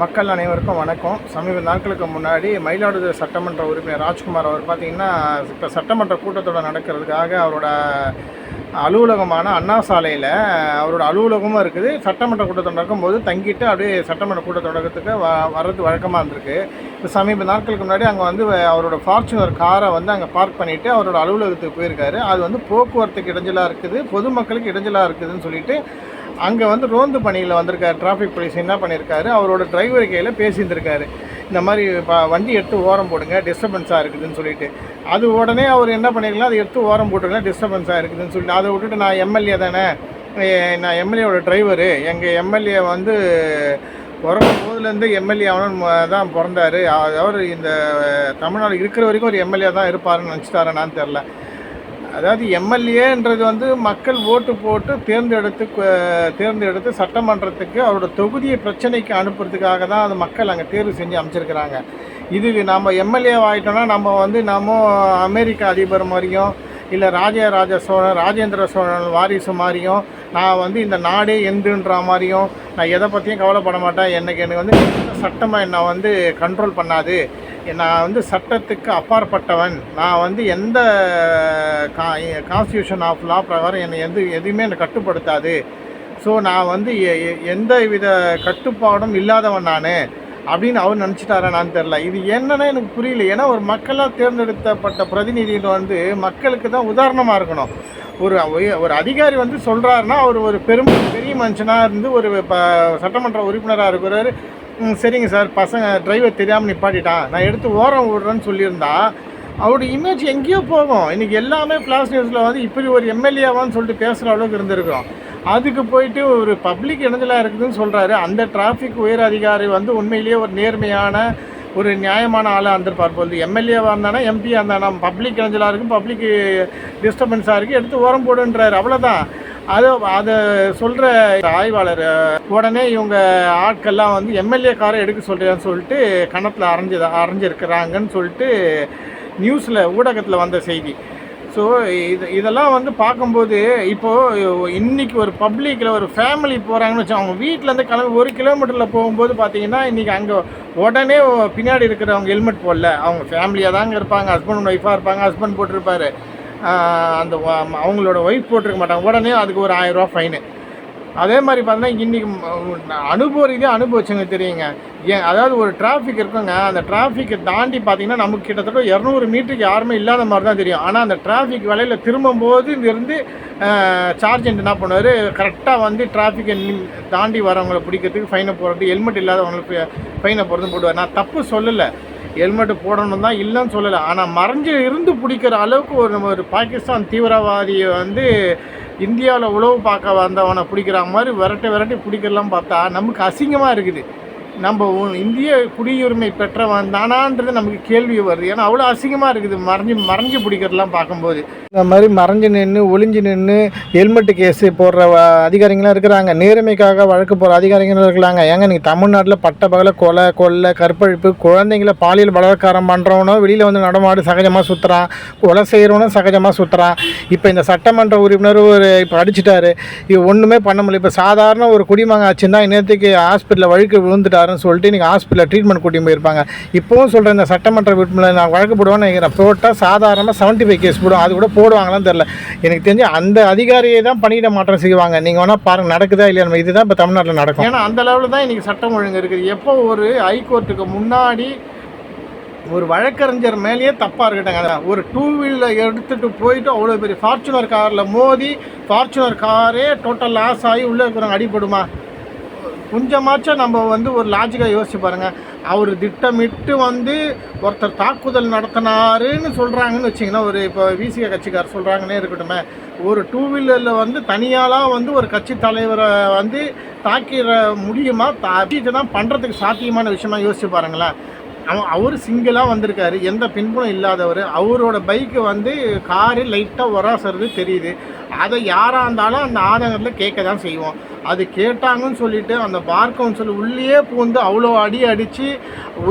மக்கள் அனைவருக்கும் வணக்கம். சமீப நாட்களுக்கு முன்னாடி மயிலாடுதுறை சட்டமன்ற உறுப்பினர் ராஜ்குமார் அவர் பார்த்தீங்கன்னா இப்போ சட்டமன்ற கூட்டத்தோட நடக்கிறதுக்காக அவரோட அலுவலகமான அண்ணா சாலையில் அவரோட அலுவலகமும் இருக்குது. சட்டமன்ற கூட்டத்தொடர் நடக்கும்போது தங்கிட்டு அப்படியே சட்டமன்ற கூட்டத்தொடரத்துக்கு வ வர்றது வழக்கமாக இருந்திருக்கு. இப்போ சமீப நாட்களுக்கு முன்னாடி அங்கே வந்து அவரோட ஃபார்ச்சுனர் காரை வந்து அங்கே பார்க் பண்ணிவிட்டு அவரோட அலுவலகத்துக்கு போயிருக்காரு. அது வந்து போக்குவரத்துக்கு இடைஞ்சலாக இருக்குது பொதுமக்களுக்கு இடைஞ்சலாக இருக்குதுன்னு சொல்லிட்டு அங்கே வந்து ரோந்து பணியில் வந்திருக்காரு. டிராஃபிக் போலீஸ் என்ன பண்ணியிருக்காரு அவரோட டிரைவர் கையில் பேசியிருந்திருக்காரு. இந்த மாதிரி வண்டி எடுத்து ஓரம் போடுங்க டிஸ்டர்பன்ஸாக இருக்குதுன்னு சொல்லிட்டு. அது உடனே அவர் என்ன பண்ணிருக்கலாம் அதை எடுத்து ஓரம் போட்டுருங்க டிஸ்டர்பன்ஸாக இருக்குதுன்னு சொல்லிட்டு. அதை விட்டுட்டு நான் எம்எல்ஏ தானே? நான் எம்எல்ஏவோட டிரைவரு எங்கள் எம்எல்ஏ வந்து பிறக்கும் போதுலேருந்து எம்எல்ஏ அவனும் தான் பிறந்தாரு. அவர் இந்த தமிழ்நாடு இருக்கிற வரைக்கும் ஒரு எம்எல்ஏ தான் இருப்பாருன்னு நினச்சிட்டாரனான்னு தெரில அதாவது எம்எல்ஏன்றது வந்து மக்கள் ஓட்டு போட்டு தேர்ந்தெடுத்து தேர்ந்தெடுத்து சட்டமன்றத்துக்கு அவரோட தொகுதியை பிரச்சனைக்கு அனுப்புறதுக்காக தான் அது மக்கள் அங்கே தேர்வு செஞ்சு அமைச்சிருக்கிறாங்க. இது நம்ம எம்எல்ஏ ஆகிட்டோம்னா நம்ம வந்து நம்ம அமெரிக்க அதிபர் மாதிரியும் இல்லை ராஜராஜ சோழன் ராஜேந்திர சோழன் வாரிசு மாதிரியும் நான் வந்து இந்த நாடே எந்துன்ற மாதிரியும் நான் எதை பற்றியும் கவலைப்பட மாட்டேன். எனக்கு எனக்கு வந்து சட்டமாக என்னை வந்து கண்ட்ரோல் பண்ணாது. நான் வந்து சட்டத்துக்கு அப்பாற்பட்டவன். நான் வந்து எந்த கா கான்ஸ்டியூஷன் ஆஃப் லா பிரகாரம் என்னை எந்த எதுவுமே என்னை கட்டுப்படுத்தாது. ஸோ நான் வந்து எ- எ- எந்த வித கட்டுப்பாடும் இல்லாதவன் நான் அப்படின்னு அவர் நினச்சிட்டாரா நான் தெரில இது என்னன்னா எனக்கு புரியல. ஏன்னா ஒரு மக்களால் தேர்ந்தெடுத்தப்பட்ட பிரதிநிதிகள் வந்து மக்களுக்கு தான் உதாரணமாக இருக்கணும். ஒரு ஒரு அதிகாரி வந்து சொல்கிறாருன்னா அவர் ஒரு பெரும் பெரிய மனுஷனாக இருந்து ஒரு இப்போ சட்டமன்ற உறுப்பினராக இருக்கிறாரு. ம், சரிங்க சார். பசங்க டிரைவர் தெரியாமல் நிப்பாட்டிட்டான். நான் எடுத்து ஓரம் விடுறேன்னு சொல்லியிருந்தா அவருடைய இமேஜ் எங்கேயோ போகும். இன்றைக்கி எல்லாமே ஃப்ளாஷ் நியூஸில் வந்து இப்படி ஒரு எம்எல்ஏவான்னு சொல்லிட்டு பேசுகிற அளவுக்கு இருந்திருக்கிறோம் அதுக்கு போயிட்டு ஒரு பப்ளிக் இடைஞ்சலாக இருக்குதுன்னு சொல்கிறாரு அந்த டிராஃபிக் உயர் அதிகாரி வந்து உண்மையிலேயே ஒரு நேர்மையான ஒரு நியாயமான ஆளாக இருந்திருப்பார் போது எம்எல்ஏவாக இருந்தானா எம்பியாக இருந்தானா பப்ளிக் இடைஞ்சலாக இருக்கும் பப்ளிக் டிஸ்டர்பன்ஸாக இருக்குது எடுத்து ஓரம் போடுன்றாரு. அவ்வளோதான் அதை அதை சொல்கிற ஆய்வாளர் உடனே இவங்க ஆட்கள்லாம் வந்து எம்எல்ஏ காரை எடுக்க சொல்கிறேன்னு சொல்லிட்டு கணத்தில் அரைஞ்சு அரைஞ்சிருக்கிறாங்கன்னு சொல்லிட்டு நியூஸில் ஊடகத்தில் வந்த செய்தி. ஸோ இது இதெல்லாம் வந்து பார்க்கும்போது இப்போது இன்னைக்கு ஒரு பப்ளிக்கில் ஒரு ஃபேமிலி போகிறாங்கன்னு வச்சோம் அவங்க வீட்டிலேருந்து கிளம்பி ஒரு கிலோமீட்டரில் போகும்போது பார்த்தீங்கன்னா இன்றைக்கி அங்கே உடனே பின்னாடி இருக்கிறவங்க ஹெல்மெட் போடல. அவங்க ஃபேமிலியாக தாங்க இருப்பாங்க ஹஸ்பண்ட் ஒய்ஃபாக இருப்பாங்க ஹஸ்பண்ட் போட்டிருப்பாரு. அந்த அவங்களோட ஒய்ஃப் போட்டிருக்க மாட்டாங்க. உடனே அதுக்கு ஒரு ஆயிரரூவா ஃபைனு அதே மாதிரி பார்த்தீங்கன்னா இன்றைக்கி அனுபவ ரீதியாக அனுபவிச்சுங்க தெரியுங்க. ஏன் அதாவது ஒரு டிராஃபிக் இருக்குங்க. அந்த டிராஃபிக்கை தாண்டி பார்த்தீங்கன்னா நமக்கு கிட்டத்தட்ட இரநூறு மீட்டருக்கு யாருமே இல்லாத மாதிரி தான் தெரியும். ஆனால் அந்த டிராஃபிக் வேலையில் திரும்பும்போது இருந்து சார்ஜெண்ட் என்ன பண்ணுவார்? கரெக்டாக வந்து டிராஃபிக்கை தாண்டி வரவங்களை பிடிக்கிறதுக்கு ஃபைனை போடுறது ஹெல்மெட் இல்லாதவங்களுக்கு ஃபைனை போடுறதுன்னு போடுவார். நான் தப்பு சொல்லலை. ஹெல்மெட்டு போடணும் தான் இல்லைன்னு சொல்லலை. ஆனால் மறைஞ்சு இருந்து பிடிக்கிற அளவுக்கு ஒரு நம்ம ஒரு பாகிஸ்தான் தீவிரவாதியை வந்து இந்தியாவில் உழவு பார்க்க வந்தவனை பிடிக்கிற மாதிரி விரட்டி விரட்டி பிடிக்கிறலாம் பார்த்தா நமக்கு அசிங்கமாக இருக்குது. நம்ம இந்திய குடியுரிமை பெற்றவன் தானான்றது நமக்கு கேள்வி வருது. ஏன்னா அவ்வளோ அசிங்கமாக இருக்குது. மறைஞ்சு மறைஞ்சு பிடிக்கிறதெல்லாம் பார்க்கும்போது. இந்த மாதிரி மறைஞ்சு நின்று ஒளிஞ்சு நின்று ஹெல்மெட்டு கேஸு போடுற வ- அதிகாரிங்களாம் இருக்கிறாங்க. நேர்மைக்காக வழக்கு போகிற அதிகாரிங்களும் இருக்கிறாங்க. ஏங்க நீங்கள் தமிழ்நாட்டில் பட்ட பகல கொலை கொள்ளை கற்பழிப்பு குழந்தைங்கள பாலியல் பலாத்காரம் பண்ணுறவனோ வெளியில் வந்து நடமாடு சகஜமாக சுற்றுறான் கொலை செய்கிறவனும் சகஜமாக சுற்றுறான் இப்போ இந்த சட்டமன்ற உறுப்பினர் ஒரு இப்போ அடிச்சிட்டாரு. இது ஒன்றுமே பண்ண முடியல. இப்போ சாதாரண ஒரு குடிமகன் ஆச்சுன்னா இன்னத்துக்கு ஹாஸ்பிட்டலில் வழுக்கு விழுந்துட்டாருன்னு சொல்லிட்டு இன்றைக்கி ஹாஸ்பிட்டலில் ட்ரீட்மெண்ட் கூட்டி போயிருப்பாங்க. இப்போவும் சொல்கிறேன் இந்த சட்டமன்ற வீட்டில் நான் வழக்கு போடுவேன்னு நினைக்கிறேன். போட்டால் சாதாரணமாக செவன்ட்டி ஃபைவ் கேஸ் போடும். அது கூட போடுவாங்களான்னு தெரில எனக்கு தெரிஞ்சு அந்த அதிகாரியை தான் பண்ணிட மாற்றம் செய்வாங்க. நீங்கள் வேணால் பாருங்க நடக்குதா இல்லையா? நம்ம இதுதான் இப்போ தமிழ்நாட்டில் நடக்கும். ஏன்னா அந்த லெவலில் தான் இன்றைக்கி சட்டம் ஒழுங்கு இருக்குது. எப்போ ஒரு ஹைகோர்ட்டுக்கு முன்னாடி ஒரு வழக்கறிஞர் மேலேயே தப்பாக இருக்கட்டாங்க. ஒரு டூ வீலர் எடுத்துகிட்டு போயிட்டு அவ்வளோ பெரிய ஃபார்ச்சுனர் காரில் மோதி ஃபார்ச்சுனர் காரே டோட்டல் லாஸ் ஆகி உள்ளே இருக்கிறவங்க அடிபடுமா? கொஞ்சமாச்சும் நம்ம வந்து ஒரு லாஜிக்காக யோசிச்சு பாருங்கள் அவர் திட்டமிட்டு வந்து ஒருத்தர் தாக்குதல் நடத்தினாருன்னு சொல்கிறாங்கன்னு வச்சிங்கன்னா ஒரு இப்போ விசிக கட்சிக்கார் சொல்கிறாங்கன்னே இருக்கட்டுமே. ஒரு டூ வீலரில் வந்து தனியாலாக வந்து ஒரு கட்சி தலைவரை வந்து தாக்கிற முடியுமா? தான் பண்ணுறதுக்கு சாத்தியமான விஷயமா யோசிச்சு பாருங்களேன். அவன் அவர் சிங்கிளாக வந்திருக்காரு. எந்த பின்புலம் இல்லாதவர். அவரோட பைக்கு வந்து காரு லைட்டாக உராசுறது தெரியுது. அதை யாராக இருந்தாலும் அந்த ஆதங்கத்தில் கேட்க தான் செய்வோம். அது கேட்டாங்கன்னு சொல்லிட்டு அந்த பார் கவுன்சில் உள்ளேயே பூந்து அவ்வளோ அடி அடித்து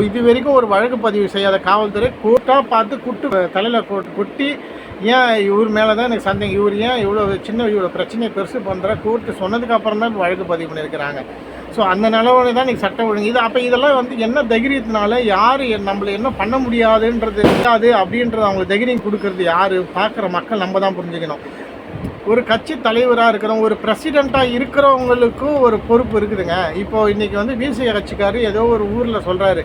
இது வரைக்கும் ஒரு வழக்கு பதிவு செய்யாத காவல்துறை கூட்டாக பார்த்து குட்டு தலையில் கொட்டி ஏன் இவர் மேலே தான் எனக்கு சந்தேகம்? இவர் ஏன் இவ்வளோ சின்ன இவ்வளோ பிரச்சனையை பெருசு பண்ணுற கோர்ட்டு சொன்னதுக்கு அப்புறம் தான் வழக்கு பதிவு பண்ணியிருக்கிறாங்க. ஸோ அந்த நிலவரை தான் இன்றைக்கி சட்டம் ஒழுங்கு. இது அப்போ இதெல்லாம் வந்து என்ன தைரியத்தினால யார் நம்மளை என்ன பண்ண முடியாதுன்றது இருக்காது அப்படின்றது அவங்களுக்கு தைரியம் கொடுக்கறது யார்? பார்க்குற மக்கள் நம்ம தான் புரிஞ்சுக்கணும். ஒரு கட்சி தலைவராக இருக்கிறவங்க ஒரு பிரசிடெண்ட்டாக இருக்கிறவங்களுக்கும் ஒரு பொறுப்பு இருக்குதுங்க. இப்போ இன்றைக்கி வந்து பிசிஐ கட்சிக்காரர் ஏதோ ஒரு ஊரில் சொல்கிறாரு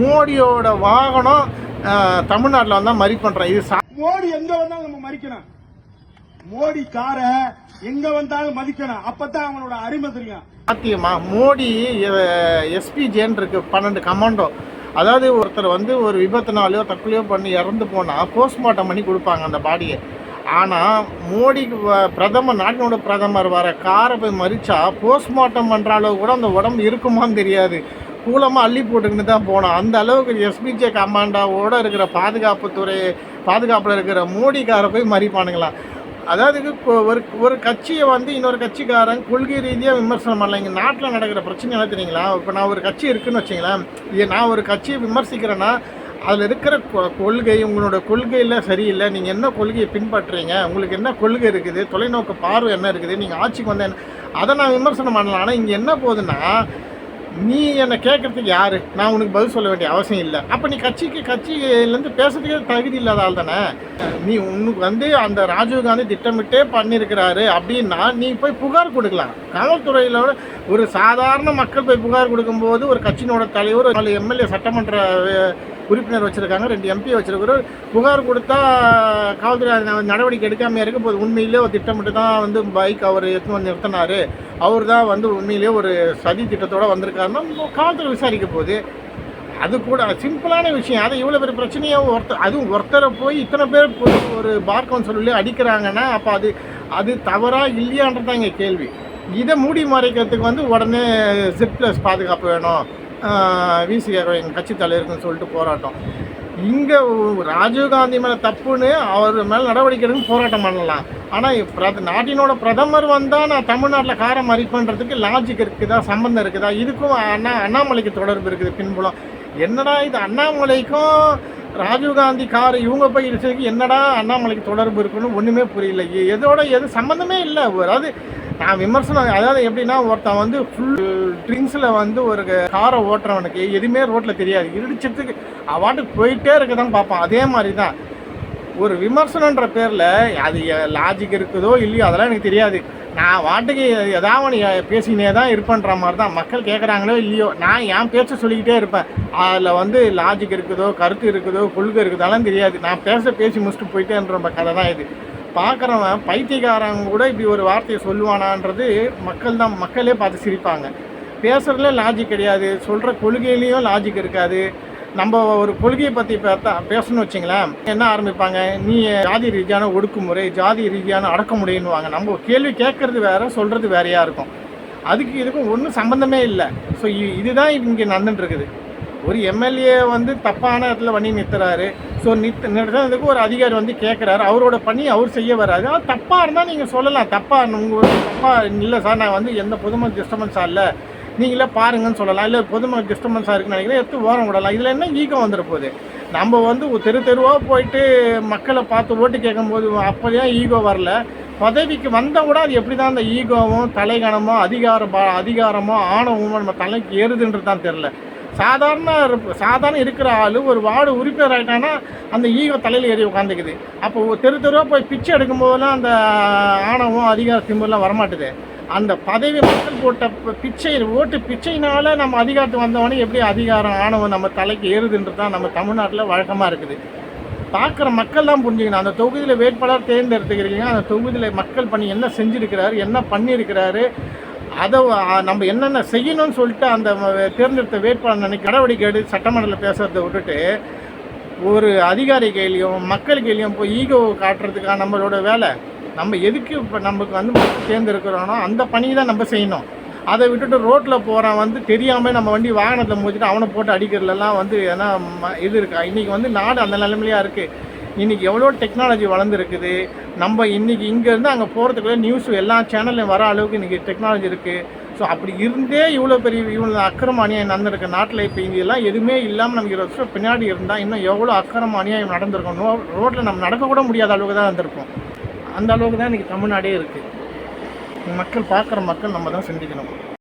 மோடியோட வாகனம் தமிழ்நாட்டில் வந்தால் மறி பண்ணுறேன் இது மோடி எங்க வந்தாலும் நம்ம மதிக்கணும். மோடி கார எங்க வந்தாலும் மதிக்கணும். அப்பதான் அவனோட அருமை தெரியும். சாத்தியமா? மோடி எஸ்பிஜேன்னு இருக்கு பன்னெண்டு கமாண்டோ அதாவது ஒருத்தர் வந்து ஒரு விபத்துனாலையோ தற்கொலையோ பண்ணி இறந்து போனால் போஸ்ட்மார்ட்டம் பண்ணி கொடுப்பாங்க அந்த பாடியை. ஆனால் மோடிக்கு வ- பிரதமர் நாட்டினோட பிரதமர் வர காரை போய் மறிச்சா போஸ்ட்மார்ட்டம் பண்ணுற அளவு கூட அந்த உடம்பு இருக்குமான்னு தெரியாது. கூலமாக அள்ளி போட்டுக்கிட்டு தான் போனோம். அந்த அளவுக்கு எஸ்பிஜே கமாண்டாவோட இருக்கிற பாதுகாப்புத்துறை பாதுகாப்பில் இருக்கிற மோடி காரை போய் மறிப்பானுங்களாம் அதாவது ஒரு ஒரு கட்சியை வந்து இன்னொரு கட்சிக்காரன் கொள்கை ரீதியாக விமர்சனம் பண்ணல. இங்கே நாட்டில் நடக்கிற பிரச்சனை என்ன தெரியுங்களா? இப்போ நான் ஒரு கட்சி இருக்குன்னு வச்சுங்களேன். இது நான் ஒரு கட்சியை விமர்சிக்கிறேன்னா அதில் இருக்கிற கொ- கொள்கை உங்களோட கொள்கையில் சரியில்லை. நீங்கள் என்ன கொள்கையை பின்பற்றுறீங்க? உங்களுக்கு என்ன கொள்கை இருக்குது? தொலைநோக்கு பார்வை என்ன இருக்குது? நீங்கள் ஆட்சிக்கு வந்த அதை நான் விமர்சனம் பண்ணலாம் ஆனால் இங்கே என்ன போகுதுன்னா நீ என்னை கேட்கறதுக்கு யார்? நான் உனக்கு பதில் சொல்ல வேண்டிய அவசியம் இல்லை. அப்போ நீ கட்சிக்கு கட்சியிலேருந்து பேசுறதுக்கே தகுதி இல்லாத ஆள் தானே? நீ உனக்கு வந்து அந்த ராஜீவ் காந்தி திட்டமிட்டே பண்ணியிருக்கிறாரு அப்படின்னா நீ போய் புகார் கொடுக்கலாம். காவல்துறையில் ஒரு சாதாரண மக்கள் போய் புகார் கொடுக்கும்போது ஒரு கட்சியினோட தலைவர் நாலு எம்எல்ஏ சட்டமன்ற உறுப்பினர் வச்சுருக்காங்க ரெண்டு எம்பி வச்சுருக்கிறோம் புகார் கொடுத்தா காவல்துறை நடவடிக்கை எடுக்காமையாக இருக்க போது உண்மையிலே ஒரு திட்டமிட்டு தான் வந்து பைக் அவர் எடுத்து வந்து நிறுத்தினார். அவர் தான் வந்து உண்மையிலேயே ஒரு சதி திட்டத்தோட வந்திருக்காருன்னா காவல்துறை விசாரிக்க போகுது அது கூட சிம்பிளான விஷயம். அது இவ்வளோ பெரிய பிரச்சனையாக ஒருத்தர் அதுவும் ஒருத்தரை போய் இத்தனை பேர் ஒரு பார் கவுன்சிலே அடிக்கிறாங்கன்னா அப்போ அது அது தவறாக இல்லையான்றது இங்கே கேள்வி. இதை மூடி மறைக்கிறதுக்கு வந்து உடனே ஜிப் ப்ளஸ் பாதுகாப்பு வேணும். விசிஆர் எங்கள் கட்சி தலைவருக்குன்னு சொல்லிட்டு போராட்டம். இங்கே ராஜீவ்காந்தி மேலே தப்புன்னு அவர் மேலே நடவடிக்கை எடுக்க போராட்டம் பண்ணலாம். ஆனால் பிரத நாட்டினோட பிரதமர் வந்தால் நான் தமிழ்நாட்டில் காரை மறிப்பன்றதுக்கு லாஜிக் இருக்குதா? சம்மந்தம் இருக்குதா? இதுக்கும் அண்ணா அண்ணாமலைக்கு தொடர்பு இருக்குது பின்புலம். என்னடா இது அண்ணாமலைக்கும் ராஜீவ்காந்தி கார் இவங்க போய் இடிச்சதுக்கு என்னடா அண்ணாமலைக்கு தொடர்பு இருக்குன்னு ஒன்றுமே புரியல எதோட எது சம்மந்தமே இல்லை. அதாவது நான் விமர்சனம் அதாவது எப்படின்னா ஒருத்தன் வந்து ஃபுல் ட்ரிங்க்ஸில் வந்து ஒரு காரை ஓட்டுறவனுக்கு எதுவுமே ரோட்டில் தெரியாது. இடிச்சதுக்கு அவாட்டுக்கு போயிட்டே இருக்க தான் பார்ப்பான். அதே மாதிரி தான் ஒரு விமர்சனன்ற பேரில் அது லாஜிக் இருக்குதோ இல்லையோ அதெல்லாம் எனக்கு தெரியாது. நான் வாட்டுக்கு ஏதாவது ஒன்று பேசினே தான் இருப்பேன்ற மாதிரி தான் மக்கள் கேட்குறாங்களோ இல்லையோ நான் என் பேச்சை சொல்லிக்கிட்டே இருப்பேன். அதில் வந்து லாஜிக் இருக்குதோ கருத்து இருக்குதோ கொள்கை இருக்குதெல்லாம் தெரியாது. நான் பேச பேசி முடிச்சுட்டு போயிட்டேன்ற கதை தான் இது. பார்க்குறவன் பைத்தியக்காரங்க கூட இப்படி ஒரு வார்த்தையை சொல்லுவானான்றது மக்கள் தான் மக்களே பார்த்து சிரிப்பாங்க. பேசுகிறதுல லாஜிக் கிடையாது சொல்கிற கொள்கையிலையும் லாஜிக் இருக்காது. நம்ம ஒரு கொள்கையை பற்றி பார்த்தா பேசணும்னு வச்சுங்களேன் என்ன ஆரம்பிப்பாங்க? நீ ஜாதி ரீதியான ஒடுக்குமுறை ஜாதி ரீதியான அடக்குமுறைன்னுவாங்க. நம்ம கேள்வி கேட்கறது வேறு சொல்கிறது வேறையாக இருக்கும். அதுக்கு இதுக்கும் ஒன்றும் சம்மந்தமே இல்லை. ஸோ இதுதான் இங்கே நடந்துட்டுருக்குது ஒரு எம்எல்ஏ வந்து தப்பான இடத்துல பண்ணி நிறுத்துறாரு. ஸோ நிறுத்த நிறுத்தினதுக்கு ஒரு அதிகாரி வந்து கேட்குறாரு அவரோட பணி அவர் செய்ய வராது. அது தப்பாக இருந்தால் நீங்கள் சொல்லலாம். தப்பாக உங்கள் தப்பாக இல்லை சார். நான் வந்து எந்த பொதுமக்கள் டிஸ்டர்பன்ஸாக இல்லை. நீங்களே பாருங்கன்னு சொல்லலாம். இல்லை பொதுமக்கள் டிஸ்டர்பன்ஸாக இருக்குன்னு நினைக்கிறேன். எடுத்து ஓரம் விடலாம். இதில் என்ன ஈகம் வந்துட போகுது? நம்ம வந்து தெரு தெருவாக போயிட்டு மக்களை பார்த்து ஓட்டு கேட்கும்போது அப்போதான் ஈகோ வரல? பதவிக்கு வந்தால் கூட அது எப்படி தான் அந்த ஈகோவும் தலைகணமோ அதிகார பா- அதிகாரமோ ஆணவமோ நம்ம தலைக்கு ஏறுதுன்றது தான் தெரில சாதாரண சாதாரண இருக்கிற ஆள் ஒரு வார்டு உறுப்பினர் ஆகிட்டான்னா அந்த ஈகோ தலையில் ஏறி உட்காந்துக்குது அப்போ தெரு தெருவாக போய் பிச்சை எடுக்கும்போதெல்லாம் அந்த ஆணவம் அதிகார திமுறலாம் வரமாட்டுது. அந்த பதவி மக்கள் போட்ட பிச்சை ஓட்டு பிச்சைனால நம்ம அதிகாரத்துக்கு வந்தவொடனே எப்படி அதிகாரம் ஆணவம் நம்ம தலைக்கு ஏறுதுன்றது தான் நம்ம தமிழ்நாட்டில் வழக்கமாக இருக்குது. பார்க்குற மக்கள் தான் புரிஞ்சுக்கணும். அந்த தொகுதியில் வேட்பாளர் தேர்ந்தெடுத்துக்கிறீங்க. அந்த தொகுதியில் மக்கள் பண்ணி என்ன செஞ்சுருக்கிறாரு என்ன பண்ணியிருக்கிறாரு அதை நம்ம என்னென்ன செய்யணும்னு சொல்லிட்டு அந்த தேர்ந்தெடுத்த வேட்பாளர் நினைக்க நடவடிக்கை எடுத்து சட்டமன்றத்தில் பேசுறதை விட்டுட்டு ஒரு அதிகாரி கையிலையும் மக்கள் கையிலையும் போய் ஈகோ காட்டுறதுக்காக நம்மளோட வேலை. நம்ம எதுக்கு இப்போ நமக்கு வந்து தேர்ந்தெடுக்கிறோனோ அந்த பணியை தான் நம்ம செய்யணும். அதை விட்டுட்டு ரோட்டில் போகிறான் வந்து தெரியாமல் நம்ம வண்டி வாகனத்தில் மோதிட்டு அவனை போட்டு அடிக்கிறதுலாம் வந்து ஏன்னா ம- இது இருக்கா? இன்றைக்கி வந்து நாடு அந்த நிலைமையிலையா இருக்குது இன்றைக்கி எவ்வளோ டெக்னாலஜி வளர்ந்துருக்குது. நம்ம இன்றைக்கி இங்கேருந்து அங்கே போகிறதுக்குள்ளே நியூஸ் எல்லா சேனல்லையும் வர அளவுக்கு இன்றைக்கி டெக்னாலஜி இருக்குது ஸோ அப்படி இருந்தே இவ்வளோ பெரிய இவ்வளோ அக்கிரம அநியாயம் நடந்திருக்க. நாட்டில் இப்போ இங்கெல்லாம் எதுவுமே இல்லாமல் நமக்கு இருபது வருஷம் பின்னாடி இருந்தால் இன்னும் எவ்வளோ அக்கிரம அநியாயம் நடந்திருக்கும். நோ ரோட்டில் நம்ம நடக்கக்கூட முடியாத அளவுக்கு தான் வந்திருக்கோம் அந்த அளவுக்கு தான் இன்றைக்கி தமிழ்நாடே இருக்குது மக்கள் பார்க்குற மக்கள் நம்ம தான் சிந்திக்கணும்.